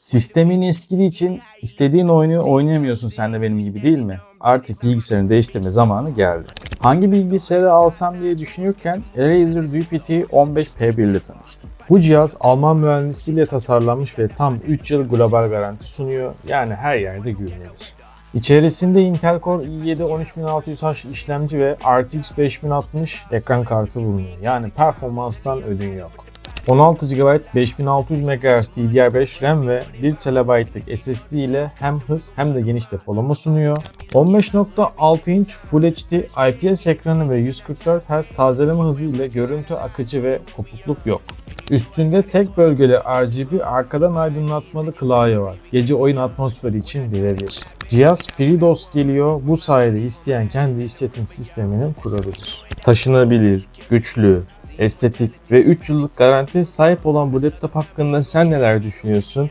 Sistemin eskidiği için istediğin oyunu oynayamıyorsun sen de benim gibi değil mi? Artık bilgisayarını değiştirme zamanı geldi. Hangi bilgisayarı alsam diye düşünürken Razer DPT 15P1 ile tanıştım. Bu cihaz Alman mühendisliğiyle tasarlanmış ve tam 3 yıl global garanti sunuyor. Yani her yerde güvenilir. İçerisinde Intel Core i7 13600H işlemci ve RTX 5060 ekran kartı bulunuyor. Yani performanstan ödün yok. 16 GB 5600 MHz DDR5 RAM ve 1 TB'lık SSD ile hem hız hem de geniş depolama sunuyor. 15.6 inç Full HD IPS ekranı ve 144 Hz tazeleme hızı ile görüntü akıcı ve kopukluk yok. Üstünde tek bölgeli RGB arkadan aydınlatmalı klavye var. Gece oyun atmosferi için birebir. Cihaz FreeDOS geliyor. Bu sayede isteyen kendi işletim sistemini kurabilir. Taşınabilir, güçlü, estetik ve 3 yıllık garanti sahip olan bu laptop hakkında sen neler düşünüyorsun?